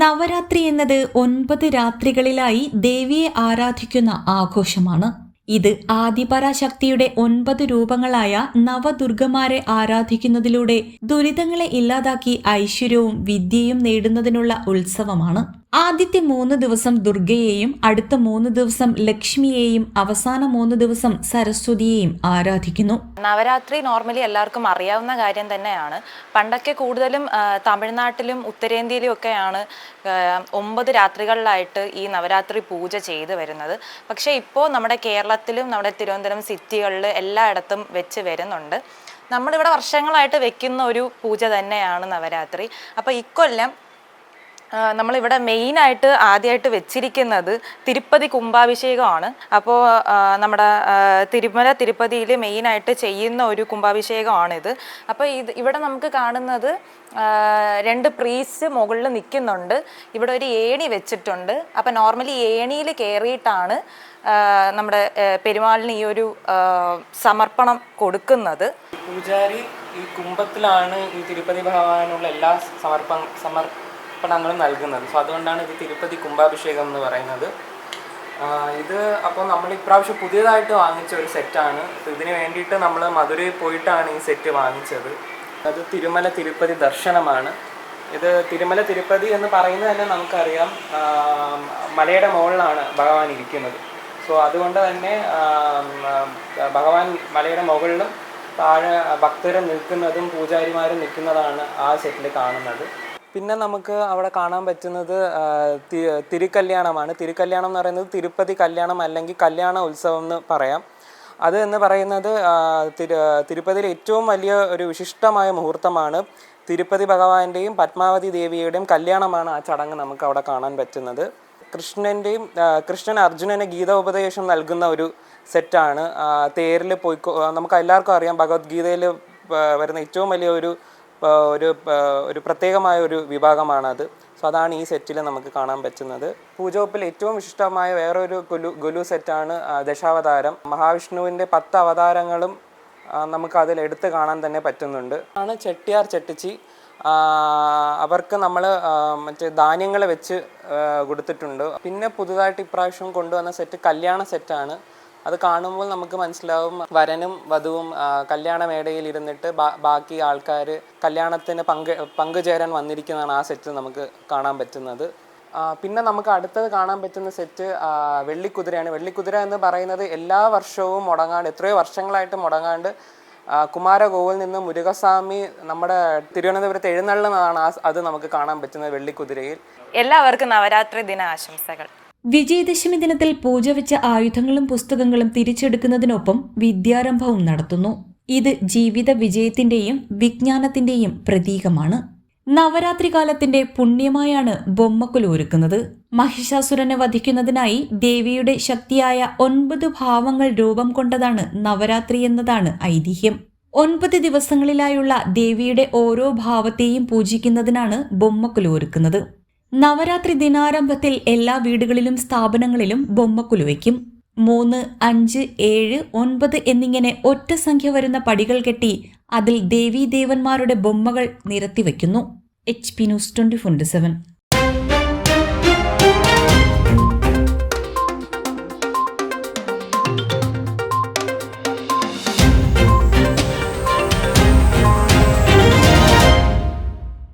നവരാത്രി എന്നത് ഒൻപത് രാത്രികളിലായി ദേവിയെ ആരാധിക്കുന്ന ആഘോഷമാണ്. ഇത് ആദിപരാശക്തിയുടെ ഒൻപത് രൂപങ്ങളായ നവദുർഗമാരെ ആരാധിക്കുന്നതിലൂടെ ദുരിതങ്ങളെ ഇല്ലാതാക്കി ഐശ്വര്യവും വിദ്യയും നേടുന്നതിനുള്ള ഉത്സവമാണ്. ആദ്യത്തെ മൂന്ന് ദിവസം ദുർഗയെയും അടുത്ത മൂന്ന് ദിവസം ലക്ഷ്മിയെയും അവസാന മൂന്ന് ദിവസം സരസ്വതിയെയും ആരാധിക്കുന്നു. നവരാത്രി നോർമലി എല്ലാവർക്കും അറിയാവുന്ന കാര്യം തന്നെയാണ്. പണ്ടൊക്കെ കൂടുതലും തമിഴ്നാട്ടിലും ഉത്തരേന്ത്യയിലും ഒക്കെയാണ് ഒമ്പത് രാത്രികളിലായിട്ട് ഈ നവരാത്രി പൂജ ചെയ്തു വരുന്നത്. പക്ഷേ ഇപ്പോൾ നമ്മുടെ കേരളത്തിലും നമ്മുടെ തിരുവനന്തപുരം സിറ്റികളിൽ എല്ലായിടത്തും വെച്ച് വരുന്നുണ്ട്. നമ്മളിവിടെ വർഷങ്ങളായിട്ട് വെക്കുന്ന ഒരു പൂജ തന്നെയാണ് നവരാത്രി. അപ്പോൾ ഇക്കൊല്ലം നമ്മളിവിടെ മെയിനായിട്ട് ആദ്യമായിട്ട് വെച്ചിരിക്കുന്നത് തിരുപ്പതി കുംഭാഭിഷേകമാണ്. അപ്പോൾ നമ്മുടെ തിരുമല തിരുപ്പതിയിൽ മെയിനായിട്ട് ചെയ്യുന്ന ഒരു കുംഭാഭിഷേകമാണിത്. അപ്പോൾ ഇത് ഇവിടെ നമുക്ക് കാണുന്നത് രണ്ട് പ്രീസ് മുകളിൽ നിൽക്കുന്നുണ്ട്. ഇവിടെ ഒരു ഏണി വെച്ചിട്ടുണ്ട്. അപ്പോൾ നോർമലി ഏണിയിൽ കയറിയിട്ടാണ് നമ്മുടെ പെരുമാളിന് ഈ ഒരു സമർപ്പണം കൊടുക്കുന്നത്. പൂജാരി ഈ കുംഭത്തിലാണ് ഈ തിരുപ്പതി ഭഗവാനുള്ള എല്ലാ സമർപ്പ സമർപ്പണങ്ങളും നൽകുന്നത്. സോ അതുകൊണ്ടാണ് ഇത് തിരുപ്പതി കുംഭാഭിഷേകം എന്ന് പറയുന്നത്. ഇത് അപ്പോൾ നമ്മൾ ഇപ്രാവശ്യം പുതിയതായിട്ട് വാങ്ങിച്ച ഒരു സെറ്റാണ് ഇതിന് വേണ്ടിയിട്ട് നമ്മൾ മധുരയിൽ പോയിട്ടാണ് ഈ സെറ്റ് വാങ്ങിച്ചത്. അത് തിരുമല തിരുപ്പതി ദർശനമാണ്. ഇത് തിരുമല തിരുപ്പതി എന്ന് പറയുന്നത് തന്നെ നമുക്കറിയാം. മലയുടെ മുകളിലാണ് ഭഗവാൻ ഇരിക്കുന്നത്. സോ അതുകൊണ്ട് തന്നെ ഭഗവാൻ മലയുടെ മുകളിലും താഴെ ഭക്തരും നിൽക്കുന്നതും പൂജാരിമാരും നിൽക്കുന്നതാണ് ആ സെറ്റിൽ കാണുന്നത്. പിന്നെ നമുക്ക് അവിടെ കാണാൻ പറ്റുന്നത് തിരുക്കല്യാണമാണ് തിരുക്കല്യാണം എന്ന് പറയുന്നത് തിരുപ്പതി കല്യാണം അല്ലെങ്കിൽ കല്യാണ ഉത്സവം എന്ന് പറയാം. അത് എന്ന് പറയുന്നത് തിരു തിരുപ്പതിയിലെ ഏറ്റവും വലിയ ഒരു വിശിഷ്ടമായ മുഹൂർത്തമാണ്. തിരുപ്പതി ഭഗവാന്റെയും പത്മാവതി ദേവിയുടെയും കല്യാണമാണ് ആ ചടങ്ങ് നമുക്ക് അവിടെ കാണാൻ പറ്റുന്നത്. കൃഷ്ണന്റെയും കൃഷ്ണൻ അർജുനന് ഗീത ഉപദേശം നൽകുന്ന ഒരു സെറ്റാണ്. തേരിൽ പോയി നമുക്ക് എല്ലാവർക്കും അറിയാം ഭഗവത്ഗീതയിൽ വരുന്ന ഏറ്റവും വലിയ ഒരു ഒരു ഒരു പ്രത്യേകമായ ഒരു വിഭാഗമാണത്. സോ അതാണ് ഈ സെറ്റിൽ നമുക്ക് കാണാൻ പറ്റുന്നത്. പൂജോപ്പിൽ ഏറ്റവും വിശിഷ്ടമായ വേറൊരു ഗുലു ഗുലു സെറ്റാണ് ദശാവതാരം. മഹാവിഷ്ണുവിന്റെ പത്ത് അവതാരങ്ങളും നമുക്ക് അതിൽ എടുത്തു കാണാൻ തന്നെ പറ്റുന്നുണ്ട്. ആണ് ചെട്ടിയാർ ചെട്ടിച്ചി. അവർക്ക് നമ്മൾ മറ്റേ ധാന്യങ്ങൾ വെച്ച് കൊടുത്തിട്ടുണ്ട്. പിന്നെ പുതുതായിട്ട് ഇപ്രാവശ്യം കൊണ്ടുവന്ന സെറ്റ് കല്യാണ സെറ്റാണ്. അത് കാണുമ്പോൾ നമുക്ക് മനസ്സിലാവും വരനും വധുവും കല്യാണ മേടയിൽ ഇരുന്നിട്ട് ബാക്കി ആൾക്കാർ കല്യാണത്തിന് പങ്ക് പങ്കുചേരാൻ വന്നിരിക്കുന്നതാണ് ആ സെറ്റ് നമുക്ക് കാണാൻ പറ്റുന്നത്. പിന്നെ നമുക്ക് അടുത്തത് കാണാൻ പറ്റുന്ന സെറ്റ് വെള്ളിക്കുതിരയാണ്. വെള്ളിക്കുതിര എന്ന് പറയുന്നത് എല്ലാ വർഷവും മുടങ്ങാണ്ട് എത്രയോ വർഷങ്ങളായിട്ട് മുടങ്ങാണ്ട് കുമാരകോവിൽ നിന്ന് മുരുകസ്വാമി നമ്മുടെ തിരുവനന്തപുരത്ത് എഴുന്നള്ളുന്നതാണ് അത് നമുക്ക് കാണാൻ പറ്റുന്നത് വെള്ളിക്കുതിരയിൽ. എല്ലാവർക്കും നവരാത്രി ദിന ആശംസകൾ വിജയദശമി ദിനത്തിൽ പൂജ വെച്ച ആയുധങ്ങളും പുസ്തകങ്ങളും തിരിച്ചെടുക്കുന്നതിനൊപ്പം വിദ്യാരംഭവും നടത്തുന്നു. ഇത് ജീവിത വിജയത്തിന്റെയും വിജ്ഞാനത്തിന്റെയും പ്രതീകമാണ്. നവരാത്രി കാലത്തിന്റെ പുണ്യമായാണ് ബൊമ്മക്കുൽ ഒരുക്കുന്നത്. മഹിഷാസുരനെ വധിക്കുന്നതിനായി ദേവിയുടെ ശക്തിയായ ഒൻപത് ഭാവങ്ങൾ രൂപം കൊണ്ടതാണ് നവരാത്രി എന്നതാണ് ഐതിഹ്യം. ഒൻപത് ദിവസങ്ങളിലായുള്ള ദേവിയുടെ ഓരോ ഭാവത്തെയും പൂജിക്കുന്നതിനാണ് ബൊമ്മക്കുൽ ഒരുക്കുന്നത്. നവരാത്രി ദിനാരംഭത്തിൽ എല്ലാ വീടുകളിലും സ്ഥാപനങ്ങളിലും ബൊമ്മക്കുലു വയ്ക്കും മൂന്ന് അഞ്ച് ഏഴ് ഒൻപത് എന്നിങ്ങനെ ഒറ്റ സംഖ്യ വരുന്ന പടികൾ കെട്ടി അതിൽ ദേവീദേവന്മാരുടെ ബൊമ്മകൾ നിരത്തിവെക്കുന്നു H P news twenty four seven.